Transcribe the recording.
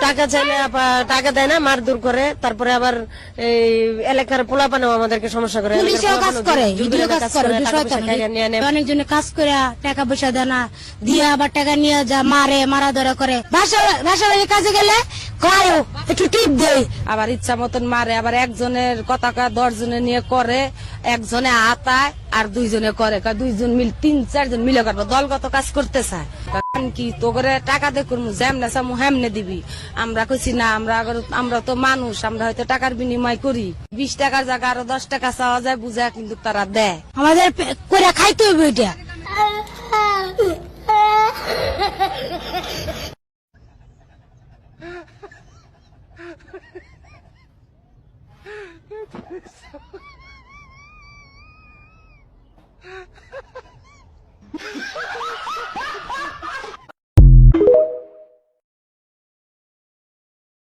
টাকা চাইলে আপা- টাকা দেয় না মারধর করে তারপরে আবার এই এলাকার পোলাপানেও আমাদেরকে সমস্যা করে পুলিশেও কাজ করে কাজ। অনেকজনে কাজ করে টাকা পয়সা দেয় না দিয়ে আবার টাকা নিয়ে যা মারে মারা ধরা করে বাসা কাজে গেলে কয় একটু টিপ দেয় আবার ইচ্ছা মতন মারে আবার একজনের কথা কয় দশ জনে নিয়ে করে একজনে হাতায় আর দুইজনে করে কয় দুইজন মিল তিন চারজন মিলে করব দলগত কাজ করতে চায়। এখন কি? তো করে টাকা দে করব যেমনে চামু হেমনে দিবি। আমরা কইছি না আমরা আমরা তো মানুষ আমরা হয়তো টাকার বিনিময় করি। বিশ টাকার জায়গা আরও দশ টাকা চাওয়া যায় বুঝা কিন্তু তারা দেয়। আমাদের করে খাইতে হবে এটা।